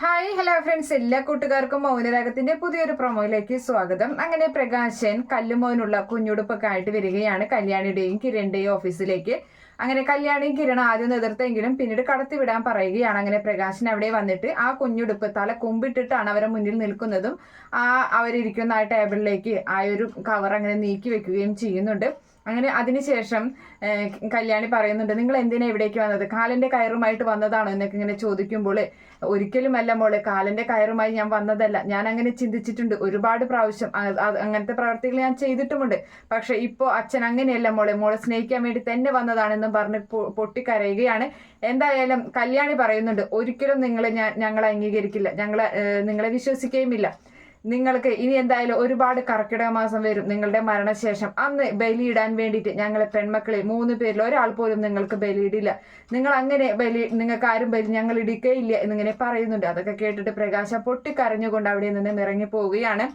Hi hello friends എല്ലാ കൂട്ടുകാർക്കും മൗനരാഗത്തിന്റെ പുതിയൊരു പ്രൊമോയിലേക്ക് സ്വാഗതം. അങ്ങനെ പ്രകാശൻ കല്ലുമോനുള്ള കുഞ്ഞുടുപ്പൊക്കെ ആയിട്ട് വരികയാണ്. കല്യാണിയുടെയും കിരണിന്റെയും ഓഫീസിലേക്ക് അങ്ങനെ കല്യാണിയും കിരൺ ആദ്യം എതിർത്തെങ്കിലും പിന്നീട് കടത്തിവിടാൻ പറയുകയാണ്. അങ്ങനെ പ്രകാശൻ അവിടെ വന്നിട്ട് ആ കുഞ്ഞുടുപ്പ് തല കുമ്പിട്ടിട്ടാണ് അവരെ മുന്നിൽ നിൽക്കുന്നതും ആ അവരിരിക്കുന്ന ആ ടേബിളിലേക്ക് ആ ഒരു കവർ അങ്ങനെ നീക്കി വെക്കുകയും ചെയ്യുന്നുണ്ട്. അങ്ങനെ അതിനുശേഷം കല്യാണി പറയുന്നുണ്ട് നിങ്ങൾ എന്തിനാ ഇവിടേക്ക് വന്നത്? കാലിന്റെ കയറുമായിട്ട് വന്നതാണോ? എന്നൊക്കെ ഇങ്ങനെ ചോദിക്കുമ്പോൾ ഒരിക്കലുമല്ല മോളെ കാലിന്റെ കയറുമായി ഞാൻ വന്നതല്ല. ഞാൻ അങ്ങനെ ചിന്തിച്ചിട്ടുണ്ട്. ഒരുപാട് പ്രാവശ്യം അങ്ങനത്തെ പ്രവർത്തികൾ ഞാൻ ചെയ്തിട്ടുമുണ്ട്. പക്ഷെ ഇപ്പോൾ അച്ഛൻ അങ്ങനെയല്ല മോളെ. മോളെ സ്നേഹിക്കാൻ വേണ്ടി തന്നെ വന്നതാണെന്നും പറഞ്ഞ് പൊട്ടിക്കരയുകയാണ്. എന്തായാലും കല്യാണി പറയുന്നുണ്ട് ഒരിക്കലും നിങ്ങളെ ഞാൻ ഞങ്ങളെ അംഗീകരിക്കില്ല. ഞങ്ങളെ നിങ്ങളെ വിശ്വസിക്കുകയുമില്ല. നിങ്ങൾക്ക് ഇനി എന്തായാലും ഒരുപാട് കർക്കിടക മാസം വരും. നിങ്ങളുടെ മരണശേഷം അന്ന് ബലിയിടാൻ വേണ്ടിയിട്ട് ഞങ്ങളെ പെൺമക്കളെ മൂന്ന് പേരിൽ ഒരാൾ പോലും നിങ്ങൾക്ക് ബലിയിടില്ല. നിങ്ങൾ അങ്ങനെ ബലി നിങ്ങൾക്ക് ആരും ബലി ഞങ്ങൾ ഇടിക്കയില്ല എന്നിങ്ങനെ പറയുന്നുണ്ട്. അതൊക്കെ കേട്ടിട്ട് പ്രകാശ പൊട്ടിക്കരഞ്ഞുകൊണ്ട് അവിടെ നിന്ന് ഇറങ്ങി പോവുകയാണ്.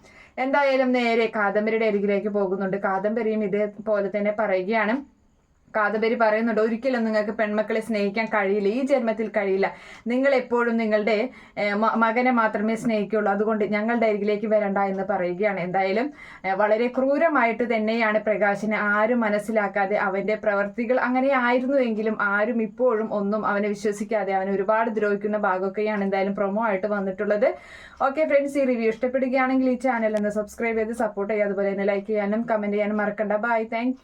എന്തായാലും നേരെ കാദംബരിയുടെ അരികിലേക്ക് പോകുന്നുണ്ട്. കാദംബരിയും ഇതേപോലെ തന്നെ പറയുകയാണ്. കാദംബരി പറയുന്നുണ്ട് ഒരിക്കലും നിങ്ങൾക്ക് പെൺമക്കളെ സ്നേഹിക്കാൻ കഴിയില്ല ഈ ജന്മത്തിൽ കഴിയില്ല. നിങ്ങൾ എപ്പോഴും നിങ്ങളുടെ മകനെ മാത്രമേ സ്നേഹിക്കുള്ളൂ. അതുകൊണ്ട് ഞങ്ങളുടെ അരികിലേക്ക് വരണ്ട എന്ന് പറയുകയാണ്. എന്തായാലും വളരെ ക്രൂരമായിട്ട് തന്നെയാണ് പ്രകാശിനെ ആരും മനസ്സിലാക്കാതെ അവന്റെ പ്രവർത്തികൾ അങ്ങനെ ആയിരുന്നുവെങ്കിലും ആരും ഇപ്പോഴും ഒന്നും അവനെ വിശ്വസിക്കാതെ അവനെ ഒരുപാട് ദ്രോഹിക്കുന്ന ഭാഗമൊക്കെയാണ് എന്തായാലും പ്രൊമോ ആയിട്ട് വന്നിട്ടുള്ളത്. ഓക്കെ ഫ്രണ്ട്സ് ഈ റിവ്യൂ ഇഷ്ടപ്പെടുകയാണെങ്കിൽ ഈ ചാനൽ ഒന്ന് സബ്സ്ക്രൈബ് ചെയ്ത് സപ്പോർട്ട് ചെയ്യുക. അതുപോലെ തന്നെ ലൈക്ക് ചെയ്യാനും കമന്റ് ചെയ്യാനും മറക്കണ്ട. Bye thank